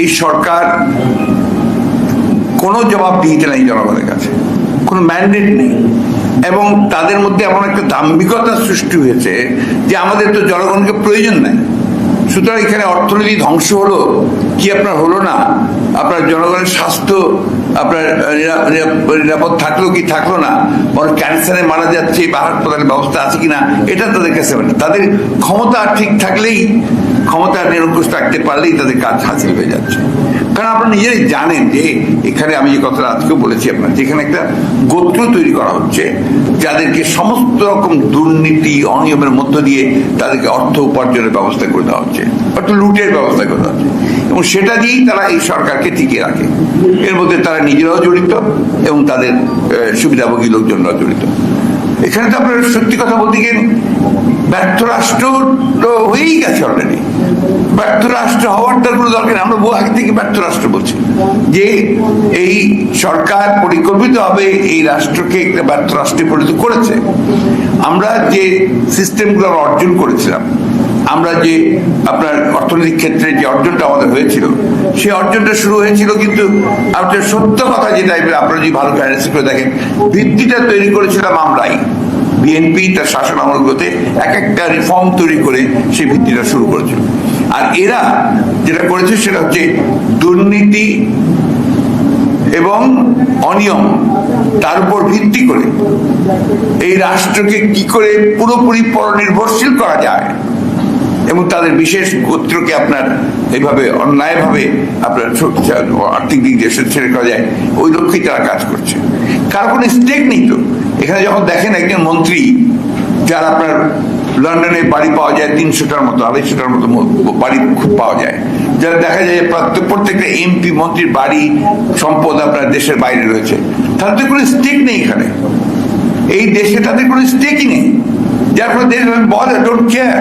এই সরকার কোনো জবাবদিহিতে নেই জনগণের কাছে। কোনো ম্যান্ডেট নেই। এবং তাদের মধ্যে এমন একটা দাম্ভিকতা সৃষ্টি হয়েছে যে আমাদের তো জনগণকে প্রয়োজন নাই। সুতরাং এখানে অর্থনীতি ধ্বংস হলো, কি আপনার হলো না? আপনার জনগণের স্বাস্থ্য, আপনার নিরাপদ থাকল কি থাকল না? বরং ক্যান্সারে মারা যাচ্ছে বা হাসপাতালের ব্যবস্থা আছে কিনা, এটা তাদের কাছে মানে। তাদের ক্ষমতা ঠিক থাকলেই ক্ষমতা নিরঙ্কুশ থাকতে পারলেই তাদের কাজ হাসিল হয়ে যাচ্ছে। কারণ আপনারা নিজেরাই জানেন যে এখানে আমি যে কথাটা আজকেও বলেছি আপনার, যেখানে একটা গোত্র তৈরি করা হচ্ছে, যাদেরকে সমস্ত রকম দুর্নীতি, অনিয়মের মধ্য দিয়ে তাদেরকে অর্থ উপার্জনের ব্যবস্থা করে দেওয়া হচ্ছে অর্থাৎ লুটের ব্যবস্থা করে দেওয়া হচ্ছে। এবং সেটা দিয়েই তারা এই সরকারকে টিকিয়ে রাখে। এর মধ্যে তারা নিজেরাও জড়িত এবং তাদের সুবিধাভোগী লোকজনরাও জড়িত। এখানে তো আপনার সত্যি কথা বলতে গিয়ে ব্যর্থ রাষ্ট্র হয়েই গেছে অলরেডি ব্যর্থ রাষ্ট্র হওয়ার তার কোনো দরকার আমরা বহু আগে থেকে ব্যর্থ রাষ্ট্র বলছি। যে এই সরকার পরিকল্পিতভাবে এই রাষ্ট্রকে একটা ব্যর্থ রাষ্ট্রে পরিণত করেছে, আমরা যে সিস্টেমগুলো আমরা অর্জন করেছিলাম, আমরা যে আপনার অর্থনৈতিক ক্ষেত্রে যে অর্জনটা আমাদের হয়েছিল, সেই অর্জনটা শুরু হয়েছিল কিন্তু আপনার সত্য কথা যেটা আপনারা যদি ভালো ক্যারেন্সি করে দেখেন, ভিত্তিটা তৈরি করেছিলাম আমরাই। বিএনপি তার শাসন আমলগুলোতে এক একটা রিফর্ম তৈরি করে সেই ভিত্তিটা শুরু করেছিল আর এরা যেটা করেছে সেটা হচ্ছে দুর্নীতি এবং অনিয়ম তার উপর ভিত্তি করে এই রাষ্ট্রকে কি করে পুরোপুরি পরনির্ভরশীল করা যায় এবং তাদের বিশেষ গোত্রকে আপনার এইভাবে অন্যায়ভাবে আপনার আর্থিক দিক দিয়ে ছেড়ে করা যায়, ওই লক্ষ্যেই তারা কাজ করছে। কার কোনো স্টেক নেই তো। এখানে যখন দেখেন একজন মন্ত্রী, যার আপনার লন্ডনে বাড়ি পাওয়া যায় তিনশোটার মতো, আড়াইশোটার মতো বাড়ি খুব পাওয়া যায়। যারা দেখা যায় প্রত্যেকটা এমপি, মন্ত্রীর বাড়ি, সম্পদ আপনার দেশের বাইরে রয়েছে। তাদের কোনো স্টেক নেই এখানে। এই দেশে তাদের কোনো স্টেকই নেই। যার ফলে দেশ বলে ডোন্ট কেয়ার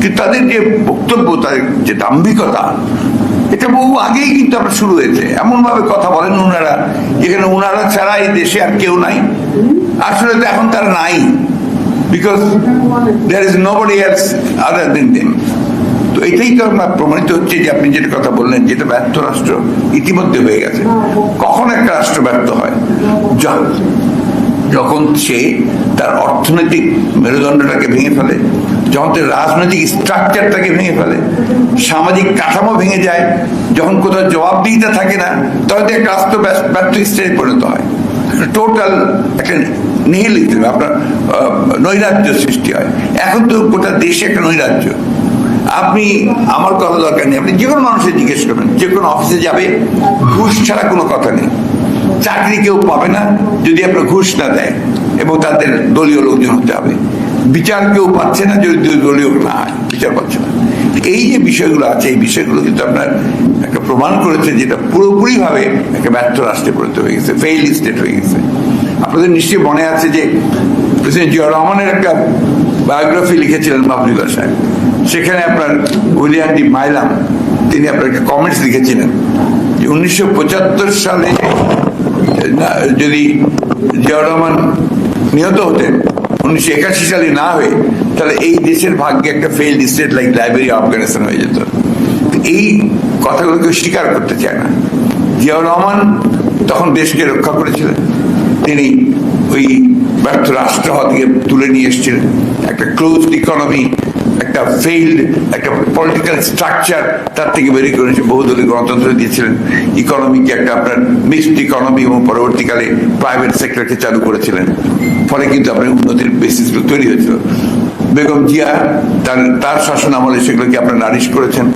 কিন্তু তাদের যে বক্তব্য, তাদের যে দাম্ভিকতা, এটা বহু আগেই কিন্তু আপনার শুরু হয়েছে। এমন ভাবে কথা বলেন ওনারা যেখানে ওনারা ছাড়া এই দেশে আর কেউ নাই। আসলে তো এখন তারা নাই। Because there is nobody else other than them তো এটাই তো প্রমাণিত হচ্ছে যে আপনি যেটা কথা বললেন, যেটা ব্যর্থ রাষ্ট্র ইতিমধ্যে হয়ে গেছে। কখন একটা রাষ্ট্র ব্যর্থ হয়? যখন সে তার অর্থনৈতিক মেরুদণ্ডটাকে ভেঙে ফেলে, যখন তার রাজনৈতিক স্ট্রাকচারটাকে ভেঙে ফেলে, সামাজিক কাঠামো ভেঙে যায়, যখন কোথাও জবাবদিহিতা থাকে না, তখন একটা রাষ্ট্র ব্যর্থ স্টেজে পরিণত হয়। টোটাল একটা নিহিলিজম আপনার নৈরাজ্য সৃষ্টি হয়। এখন তো গোটা দেশে একটা নৈরাজ্য। আপনি, আমার কথা দরকার নেই, আপনি যে কোনো মানুষের জিজ্ঞেস করবেন, যে কোনো অফিসে যাবে, ঘুষ ছাড়া কোনো কথা নেই। চাকরি কেউ পাবে না, যদি আপনার ঘুষ না দেয়, এবং তাদের দলীয় লোকজন হতে হবে। বিচার কেউ পাচ্ছে না যদি দলীয় না বিচার পাচ্ছে না। এই যে বিষয়গুলো আছে, এই বিষয়গুলো কিন্তু আপনার একটা প্রমাণ করেছে যেটা পুরোপুরিভাবে একটা ব্যর্থ রাষ্ট্রে পরিণত হয়ে গেছে ফেইল স্টেট হয়ে গেছে। আপনাদের নিশ্চয়ই মনে আছে যে প্রেসিডেন্ট জিয়া রহমানের একটা বায়োগ্রাফি লিখেছিলেন মাহবুবুল্লাহ সাহেব। সেখানে আপনার উইলিয়াম ডি মাইলাম, তিনি আপনার একটা কমেন্টস লিখেছিলেন যে উনিশশো পঁচাত্তর সালে যদি জিয়াউর রহমান নিহত হতেন উনিশশো একাশি সালে না হয়ে তাহলে এই দেশের ভাগ্যে একটা fail state like Libya Afghanistan হয়ে যেত। এই কথাগুলো কেউ স্বীকার করতে চায় না। জিয়াউর রহমান তখন দেশকে রক্ষা করেছিলেন তিনি ওই ব্যর্থ রাষ্ট্র থেকে তুলে নিয়ে এসেছিলেন। একটা ক্লোজ ইকোনমি একটা ফেইল্ড একটা পলিটিক্যাল স্ট্রাকচার তার থেকে বেরিয়ে করেছে বহুদলীয় গণতন্ত্র দিয়েছিলেন। ইকোনমিকে একটা আপনার মিক্সড ইকোনমি এবং পরবর্তীকালে প্রাইভেট সেক্টরকে চালু করেছিলেন। ফলে কিন্তু আপনার উন্নতির বেসিসগুলো তৈরি হয়েছিল। বেগম জিয়া তার তার শাসন আমলে সেগুলোকে আপনার নারিশ করেছেন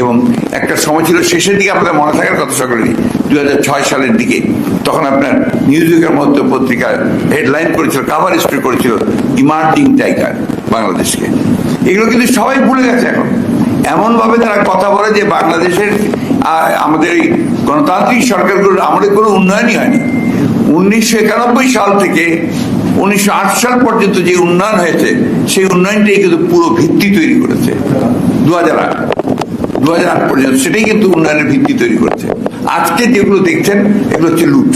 এবং একটা সময় ছিল শেষের দিকে আপনাদের মনে থাকার কথা সকলেরই। দু ছয় সালের দিকে তখন আপনার নিউজিকের মধ্যে পত্রিকা হেডলাইন করেছিল কাভার স্টোরি করেছিল ইমার্জিং টাইগার বাংলাদেশকে। এগুলো কিন্তু সবাই ভুলে গেছে এখন। এমন ভাবে তারা কথা বলে যে বাংলাদেশের আমাদের এই গণতান্ত্রিক সরকারগুলোর আমাদের কোনো উন্নয়নই হয়নি। উনিশশো একানব্বই সাল থেকে উনিশশো আট সাল পর্যন্ত যে উন্নয়ন হয়েছে, সেই উন্নয়নটাই কিন্তু পুরো ভিত্তি তৈরি করেছে। দু হাজার আট দু হাজার আট পর্যন্ত সেটাই কিন্তু উন্নয়নের ভিত্তি তৈরি করেছে। আজকে যেগুলো দেখছেন, এগুলো হচ্ছে লুট।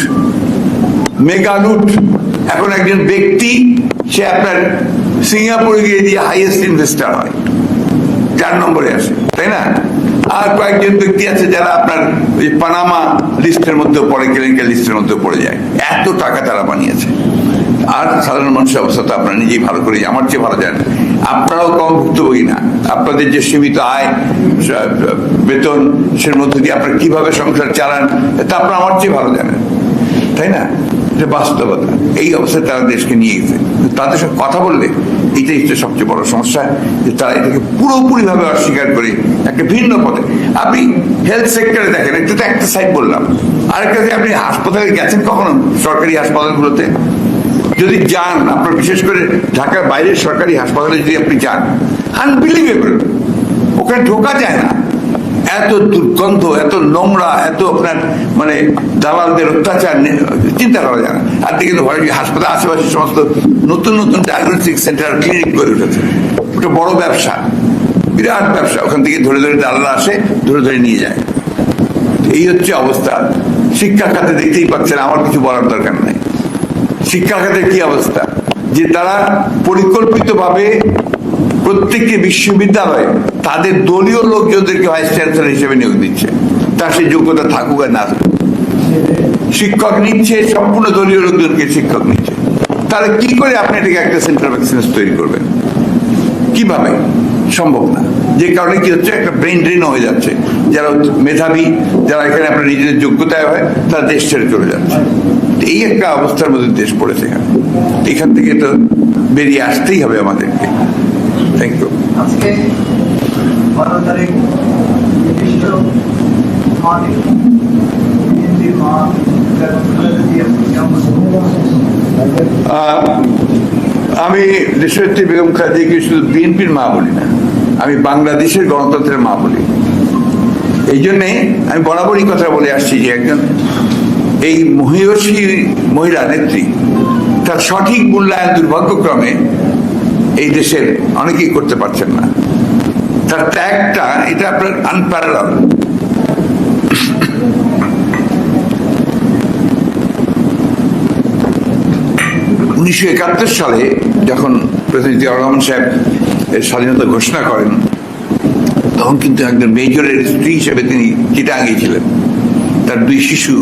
মেগা লুট। এখন একজন ব্যক্তি, সে আপনার সিঙ্গাপুরে গিয়ে দিয়ে হাইয়েস্ট ইনভেস্টার হয়। চার নম্বরে আসে তাই না? আর কয়েকজন ব্যক্তি আছে যারা আপনার ওই পানামা লিস্টের মধ্যে পড়ে কেলেঙ্কার লিস্টের মধ্যে পড়ে যায়। এত টাকা তারা বানিয়েছে। আর সাধারণ মানুষের অবস্থা তো আপনারা নিজেই ভালো করে আমার চেয়ে ভালো জানেন। আপনারাও কম ভুক্তভোগী না? আপনাদের যে সীমিত আয় বেতন, সের মধ্যে দিয়ে আপনারা কীভাবে সংসার চালান, তা আপনারা আমার চেয়ে ভালো জানেন। তাই না? এটা বাস্তবতা। এই অবস্থায় তারা দেশকে নিয়ে গেছে। তাদের সঙ্গে কথা বললে এটাই হচ্ছে সবচেয়ে বড় সমস্যা, যে তারা এটাকে পুরোপুরি ভাবে অস্বীকার করে একটা ভিন্ন পথে। আপনি হেলথ সেক্টরে দেখেন, একটু তো একটা সাইড বললাম। আরেকটা যে আপনি হাসপাতালে গেছেন কখনো সরকারি হাসপাতালগুলোতে? যদি যান, আপনার বিশেষ করে ঢাকার বাইরের সরকারি হাসপাতালে যদি আপনি যান আনবিলিভেবল ওখানে ঢোকা যায় না। এত দুর্গন্ধ, এত নোংরা, এত আপনার মানে দালালদের অত্যাচার চিন্তা করা যায় না। আর তো ভয় হাসপাতাল, আশেপাশে সমস্ত নতুন নতুন ডায়াগনস্টিক সেন্টার ক্লিনিক করে উঠেছে। ওটা বড় ব্যবসা, বিরাট ব্যবসা। ওখান থেকে ধরে ধরে দালালরা আসে, ধরে ধরে নিয়ে যায়। এই হচ্ছে অবস্থা। শিক্ষা খাতে দেখতেই পাচ্ছেন, আমার কিছু বলার দরকার নেই। শিক্ষা খাতের কি অবস্থা? যে তারা পরিকল্পিতভাবে প্রত্যেকটি বিশ্ববিদ্যালয়ে তাদের দলীয় লোকজনদেরকে ভাইস চ্যান্সেলর হিসেবে নিয়োগ দিচ্ছে। তার সেই যোগ্যতা থাকুক আর না থাকুক। শিক্ষক নিচ্ছে, সম্পূর্ণ দলীয় লোকজনকে শিক্ষক নিচ্ছে। তাহলে কি করে আপনি এটাকে একটা সেন্টার অফ এক্সেলেন্স তৈরি করবেন? কীভাবে? সম্ভব না। যে কারণে কি হচ্ছে? একটা ব্রেন ড্রেন হয়ে যাচ্ছে। যারা মেধাবী, যারা এখানে আপনার নিজেদের যোগ্যতায় হয়, তারা দেশ ছেড়ে চলে যাচ্ছে। এই একটা অবস্থার মধ্যে দেশ পড়েছে এখানে। এখান থেকে তো বেরিয়ে আসতেই হবে আমাদেরকে। থ্যাংক ইউ তারিখ আমি দেশনেত্রী বেগম খাদিকে শুধু বিএনপির মা বলি না, আমি বাংলাদেশের গণতন্ত্রের মা বলি। এই জন্যে আমি বরাবরই কথা বলে আসছি যে একজন এই মহিষী মহিলা নেত্রী, তার সঠিক মূল্যায়ন দুর্ভাগ্যক্রমে এই দেশের অনেকেই করতে পারছেন না। তার ত্যাগটা, এটা আপনার আনপ্যারাল উনিশশো একাত্তর সালে যখন প্রেসিডেন্ট জিয়াউর রহমান সাহেব স্বাধীনতা ঘোষণা করেন, তখন কিন্তু একজন মেজরের স্ত্রী হিসেবে তিনি চিটাঙ্গে ছিলেন। তার দুই শিশু,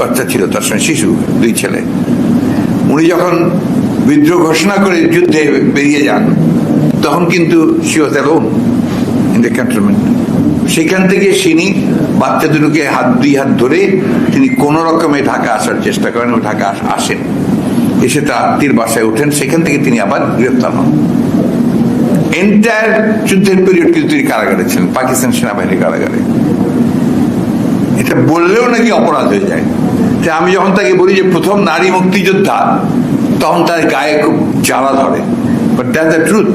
বাচ্চা ছিল, তার সঙ্গে শিশু, দুই ছেলে। উনি যখন বিদ্রোহ ঘোষণা করে যুদ্ধে বেরিয়ে যান, তখন কিন্তু ইন দ্য সেখান থেকে তিনি বাচ্চা দুটোকে হাত, দুই হাত ধরে তিনি কোনো রকমে ঢাকা আসার চেষ্টা করেন ও ঢাকা আসেন। এসে তার আত্মীর বাসায় ওঠেন, সেখান থেকে তিনি আবার গ্রেফতার হন। এন্টায়ার যুদ্ধের পিরিয়ড কিন্তু তিনি কারাগারে ছিলেন, পাকিস্তান সেনাবাহিনীর কারাগারে। এটা বললেও নাকি অপরাধ হয়ে যায়। যে আমি যখন তাকে বলি যে প্রথম নারী মুক্তিযোদ্ধা, তখন তার গায়ে খুব জ্বালা ধরে। বাট দ্যাট দ্য ট্রুথ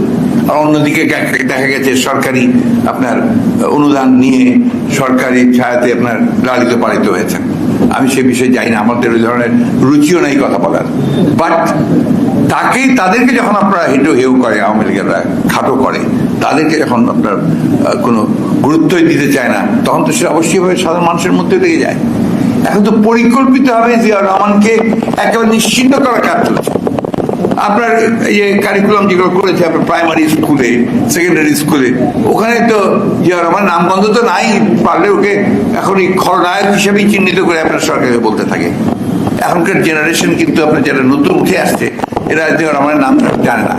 আর অন্যদিকে দেখা গেছে সরকারি আপনার অনুদান নিয়ে সরকারি ছায়াতে আপনার লালিত পালিত হয়েছেন। আমি সে বিষয়ে যাই না, আমাদের ওই ধরনের রুচিও নাই কথা বলার। বাট তাকে তাদেরকে যখন আপনারা হেঁটো হেউ করে, আওয়ামী লীগেরা খাটো করে, তাদেরকে যখন আপনার কোনো গুরুত্বই দিতে চায় না, তখন তো সে অবশ্যই ভাবে সাধারণ মানুষের মধ্যে লেগে যায়। এখন তো পরিকল্পিত হবে জিয়া রহমানকে একেবারে নিশ্চিন্ত করার কাজ চলছে। আপনার এই যে কারিকুলাম যেগুলো করেছে আপনার প্রাইমারি স্কুলে সেকেন্ডারি স্কুলে ওখানে তো জিয়া রহমান নামগন্ধ তো নাই, পারলে ওকে এখন এই খলনায়ক হিসেবেই চিহ্নিত করে আপনার সরকারকে বলতে থাকে। এখনকার জেনারেশন কিন্তু আপনার যারা নতুন উঠে আসছে, এরা জিয়া রহমানের নাম জানে না।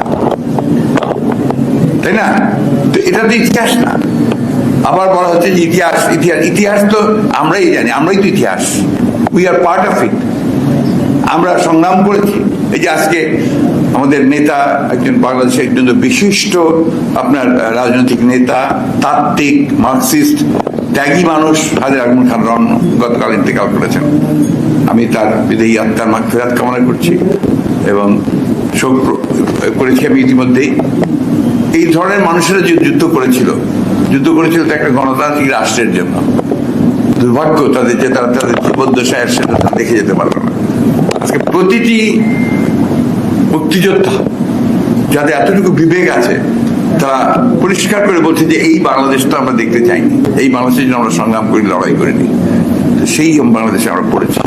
তাই না? তো এটা তো ইতিহাস না। আবার বলা হচ্ছে যে ইতিহাস ইতিহাস ইতিহাস তো আমরাই জানি, আমরাই তো ইতিহাস। We are part of it আমরা সংগ্রাম করেছি। এই যে আজকে আমাদের নেতা একজন বাংলাদেশের একজন বিশিষ্ট আপনার রাজনৈতিক নেতা, তাত্ত্বিক, মার্কসিস্ট, ত্যাগী মানুষ হাজার আগমন খান রন গতকাল ইন্তেকাল করেছেন। আমি তার বিদেহী আত্মার মাঠ ফেরাত কামনা করছি এবং শোক করেছি আমি ইতিমধ্যেই। এই ধরনের মানুষেরা যে যুদ্ধ করেছিল যুদ্ধ করেছিল তা একটা গণতান্ত্রিক রাষ্ট্রের জন্য। দুর্ভাগ্য তাদের যে তারা তাদের জীবদ্দশায় দেখে যেতে পারবে না। আজকে প্রতিটি মুক্তিযোদ্ধা, যাদের এতটুকু বিবেক আছে তারা পরিষ্কার করে বলছে যে এই বাংলাদেশ তো আমরা দেখতে চাইনি। এই বাংলাদেশের জন্য আমরা সংগ্রাম করি, লড়াই করিনি সেই বাংলাদেশে আমরা পড়েছি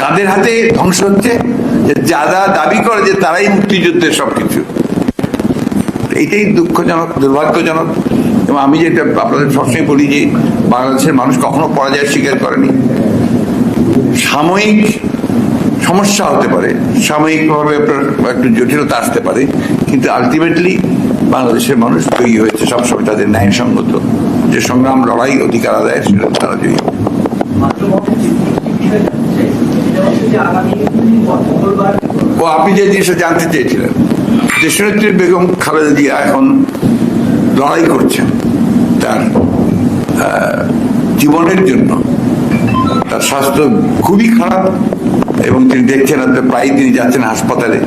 কাদের হাতে ধ্বংস হচ্ছে? যারা দাবি করে যে তারাই মুক্তিযুদ্ধের সবকিছু। এটাই দুঃখজনক, দুর্ভাগ্যজনক। এবং আমি যেটা আপনাদের সবসময় বলি যে বাংলাদেশের মানুষ কখনো পরাজয় স্বীকার করেনি। সাময়িক সমস্যা হতে পারে। সাময়িকভাবে আপনার একটু জটিলতা আসতে পারে, কিন্তু আলটিমেটলি বাংলাদেশের মানুষ জয়ী হয়েছে সবসময় তাদের ন্যায়সঙ্গত। যে সংগ্রাম, লড়াই, অধিকার আদায় সেটা তারা জয়ী ও, আপনি যে জিনিসটা জানতে চেয়েছিলেন যে দেশনেত্রী বেগম খালেদা জিয়া এখন লড়াই করছেন তার জীবনের জন্য। তার স্বাস্থ্য খুবই খারাপ এবং তিনি দেখছেন আপনার প্রায় তিনি যাচ্ছেন হাসপাতালে।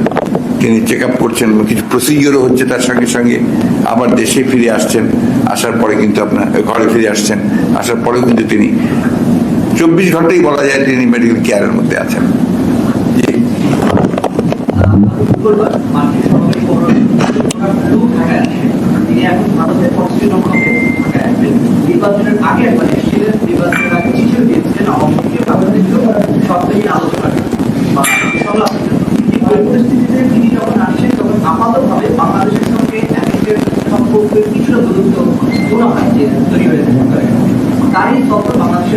তিনি চেক আপ করছেন, কিছু প্রসিডিওরও হচ্ছে তার সঙ্গে সঙ্গে আবার দেশে ফিরে আসছেন। আসার পরে কিন্তু আপনার, ঘরে ফিরে আসছেন। আসার পরেও কিন্তু তিনি চব্বিশ ঘন্টাই বলা যায় তিনি মেডিকেল কেয়ারের মধ্যে আছেন। তিনি এখন ভারতের নির্বাচনের আগে একবার এসেছিলেন, নির্বাচনের আগে চিঠিও দিয়েছিলেন আওয়ামী সরকারি আলোচনার বা তখন বাংলাদেশের সঙ্গে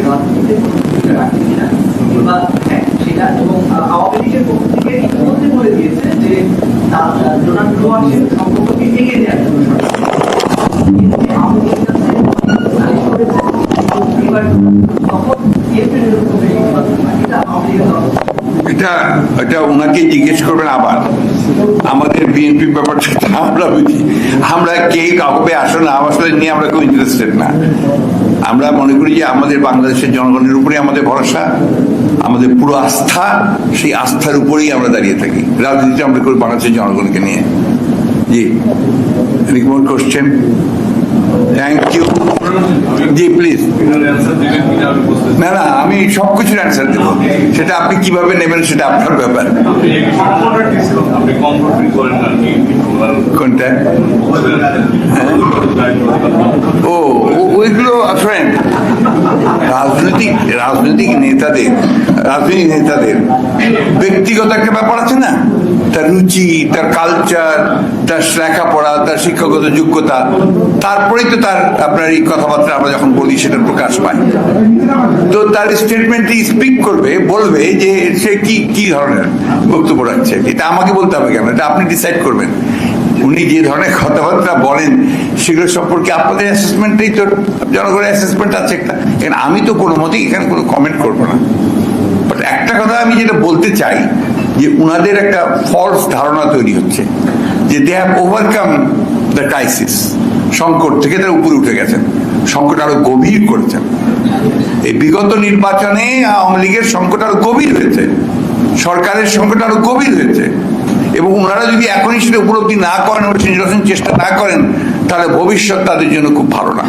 হয় সেটা এবং আওয়ামী লীগের পক্ষ থেকে ইতিমধ্যে যে ডোনাল্ড ট্রাম্পের সম্পর্ককে এগিয়ে দেওয়ার জন্য এটা। এটা ওনাকে জিজ্ঞেস করবেন আবার। আমাদের বিএনপি ব্যাপারটা আমরা বুঝি। আমরা কে কাউকে আসো না আসলে নিয়ে আমরা কেউ ইন্টারেস্টেড না। আমরা মনে করি যে আমাদের বাংলাদেশের জনগণের উপরে আমাদের ভরসা, আমাদের পুরো আস্থা, সেই আস্থার উপরেই আমরা দাঁড়িয়ে থাকি। রাজনীতি আমরা করি বাংলাদেশের জনগণকে নিয়ে। জি। Any more question thank you জি প্লিজ না আমি সব কিছুর অ্যান্সার দেবো। সেটা আপনি কীভাবে নেবেন সেটা আপনার ব্যাপার। কোনটা? ও, ও- ওইগুলো রাজনৈতিক রাজনৈতিক নেতাদের রাজনৈতিক নেতাদের ব্যক্তিগত একটা ব্যাপার আছে না? তার রুচি, তার কালচার তার লেখাপড়া, তার শিক্ষাগত যোগ্যতা, তারপরেই তো তার আপনার এই কথাবার্তা আমরা যখন বলি সেটা প্রকাশ পায়। তো তার স্টেটমেন্টটি স্পিক করবে, বলবে যে সে কি কি ধরনের বক্তব্য রাখছে। এটা আমাকে বলতে হবে কেন? এটা আপনি ডিসাইড করবেন। উনি যে ধরনের কথাবার্তা বলেন, সেগুলো সম্পর্কে আপনাদের অ্যাসেসমেন্টেই তো, জনগণের অ্যাসেসমেন্ট আছে একটা। এখানে আমি তো কোনো মতেই এখানে কোনো কমেন্ট করব না। বাট একটা কথা আমি যেটা বলতে চাই, যে উনাদের একটা ফলস ধারণা তৈরি হচ্ছে, যে they have overcome the crisis সংকট থেকে তারা উপরে উঠে গেছেন। সংকট আরও গভীর করেছেন এই বিগত নির্বাচনে আওয়ামী লীগের সংকট আরও গভীর হয়েছে। সরকারের সংকট আরও গভীর হয়েছে। এবং ওনারা যদি এখনই সেটা উপলব্ধি না করেন এবং চেষ্টা না করেন, তাহলে ভবিষ্যৎ তাদের জন্য খুব ভালো না।